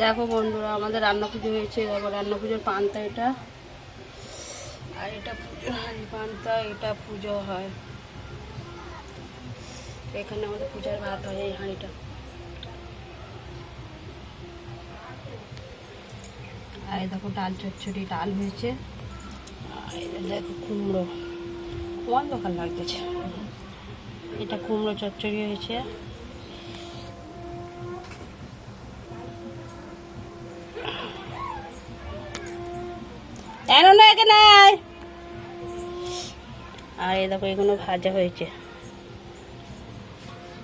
দেখো বন্ধুরা, আমাদের রান্না পুজো হয়েছে। দেখো, রান্না পুজোর পান্তা এটা। আর এটা পুজো হাঁড়ি পান্তা, এটা পুজো হয়। এখানে আমাদের পূজার ভাত হয় এই হাঁড়িটা। আর দেখো, ডাল চচ্চড়ি, ডাল হয়েছে। আর দেখো কুমড়ো। অন্ধকার লাগতেছে এটা কুমড়ো চচ্চড়ি হয়েছে। এনো না এখানে আয়। আর এই দেখো ভাজা হয়েছে।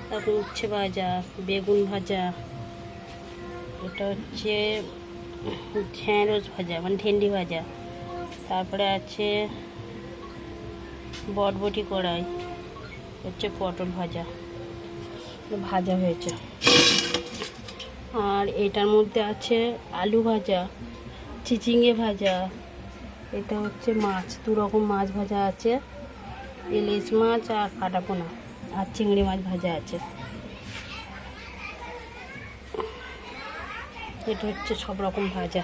তারপর উচ্ছে ভাজা, বেগুন ভাজা, এটা হচ্ছে ঢেঁড়স ভাজা মানে ভেন্ডি ভাজা। তারপরে আছে বটবটি কড়াই, হচ্ছে পটল ভাজা। ভাজা হয়েছে। আর এটার মধ্যে আছে আলু ভাজা, চিচিঙ্গে ভাজা এটা হচ্ছে মাছ, দু রকম মাছ ভাজা আছে। ইলিশ মাছ আর কাটাপোনা আর চিংড়ি মাছ ভাজা আছে। এটা হচ্ছে সব রকম ভাজা।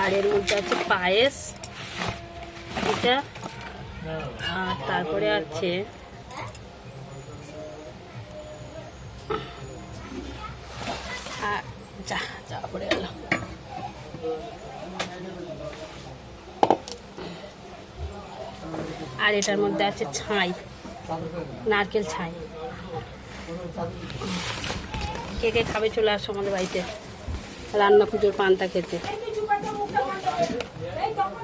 আর এর মধ্যে আছে পায়েস। এটা। আর তারপরে আছে আর আর এটার মধ্যে আছে ছাই, নারকেল ছাই। কে কে খাবে চলে আসো আমাদের বাড়িতে। রান্না পুজোর পান্তা খেতে আরে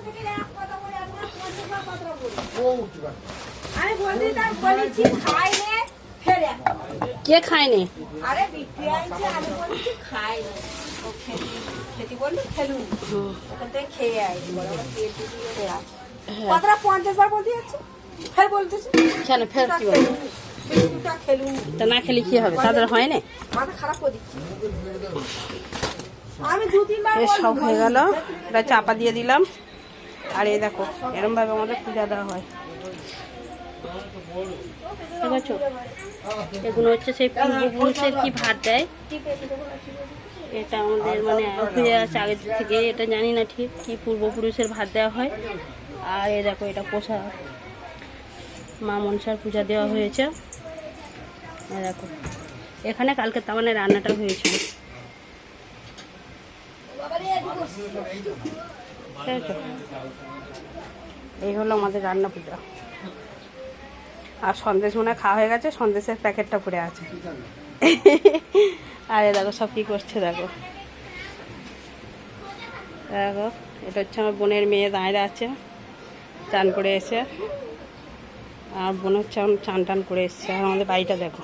বলদি তার বলেছি খাই রে ফের এখন। কে খায়নি? আরে বিক্রি আইছে আমি বলছি খাই ও খেতে বললি খেলু ওখান থেকে খেয়ে দেয়া হ্যাঁ। কতটা পঞ্চাশ বার বলতে যাচ্ছে। ফের বলতেছি। কেন ফের কি বলে? বিস্কুটটা তা না খেলে কি হবে? তাদের হয় না? সব হয়ে গেল। এটা চাপা দিয়ে দিলাম। আর এই দেখো এরম ভাবে আমাদের পূজা দেওয়া হয়। আছে এগুলো হচ্ছে সেই পূর্বপুরুষের কি ভাত দেয়? এটা আমাদের মানে হয়ে আছে আগে থেকে, এটা জানি না ঠিক কি পূর্বপুরুষের ভাত দেওয়া হয়। আর এই দেখো, এটা পোষা মা মনসার পূজা দেওয়া হয়েছে। দেখো, এখানে কালকে তার মানে রান্নাটা হয়েছিল। ঠিক আছে? এই হলো আমাদের রান্না পুজো। আর সন্দেশ মনে খাওয়া হয়ে গেছে, সন্দেশের প্যাকেটটা পড়ে আছে। আরে দেখো সব কি করছে, দেখো। দেখো, এটা হচ্ছে আমার বোনের মেয়ে দাঁড়িয়ে আছে, চান করে এসে। আর বোন হচ্ছে চান টান করে এসছে, আর আমাদের বাড়িটা দেখো।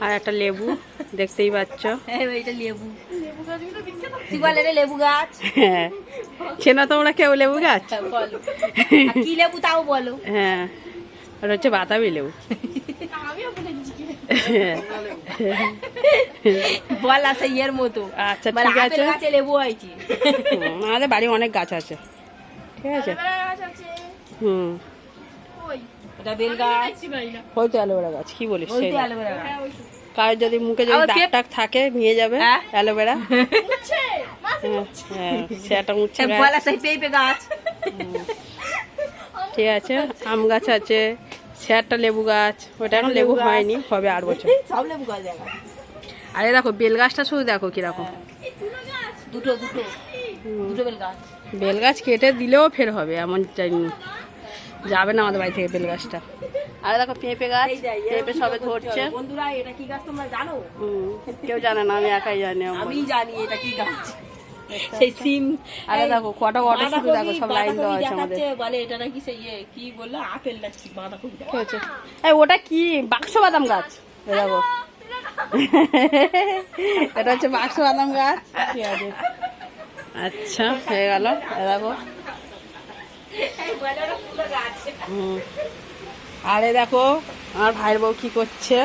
আর একটা লেবু দেখতেই পাচ্ছ। লেবু। রে লেবু গাছ। হ্যাঁ। চেনা তোমরা কেউ লেবু গাছ? বলো। কি লেবু তাও বলো। হ্যাঁ। ওটা হচ্ছে বাতাবি লেবু। বল আছে ইয়ের মতো। আচ্ছা ঠিক আছে। গাছে লেবু হয়েছে। আমাদের বাড়ি অনেক গাছ আছে। ঠিক আছে। হুম। এটা বেল গাছ হয়তো অ্যালোভেরা গাছ কি বলিস সেই অ্যালোভেরা গাছ। কারোর যদি মুখে যদি দাগ টাক থাকে নিয়ে যাবে হ্যাঁ? অ্যালোভেরা। হ্যাঁ, হ্যাঁ সে একটা উচ্ছে গাছ। বল আছে পেঁপে গাছ। ঠিক আছে আম গাছ আছে সে একটা লেবু গাছ ওটা এখন লেবু হয়নি হবে আট বছর। সব লেবু গাছ আরে দেখো বেল গাছটা শুধু দেখো কীরকম। দুটো দুটো দুটো। বেল গাছ। বেল গাছ কেটে দিলেও ফের হবে এমন জানি যাবে না আমাদের বাড়ি থেকে বেল গাছটা। আরে দেখো পেঁপে গাছ পেঁপে সবে ধরছে। বন্ধুরা এটা কি গাছ তোমরা জানো? কেউ জানে না আমি একাই জানি। আমি জানি এটা কি গাছ। সেই সিম। আরে দেখো কটা শুধু দেখো সব লাইন দেওয়া আছে আমাদের। বলে এটা নাকি সেই ইয়ে, কি বলল? আপেল নাকি বাঁধাকপি আছে এই ওটা কি? বাক্স বাদাম গাছ দেখো। এটা হচ্ছে বাক্স বাদাম গাছ। ঠিক আছে। আচ্ছা হয়ে গেল। দেখো। আরে দেখো, আমার ভাইয়ের বউ কি করছে?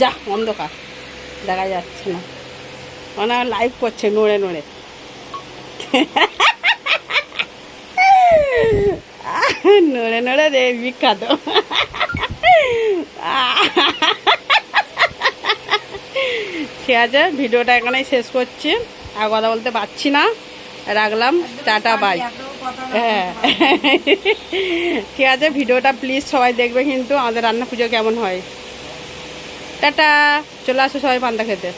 যা, অন্ধকার। দেখা যাচ্ছে না। মানে লাইভ করছে, নড়ে নড়ে। নড়ে নড়ে রে, বিখ্যাত। ঠিক আছে, ভিডিওটা এখানেই শেষ করছি। আর কথা বলতে পারছি না। রাখলাম, টাটা বাই হ্যাঁ। ঠিক আছে, ভিডিওটা প্লিজ সবাই দেখবে কিন্তু আমাদের রান্না পুজো কেমন হয়। টাটা, চলে আসো সবাই পান্তা খেতে।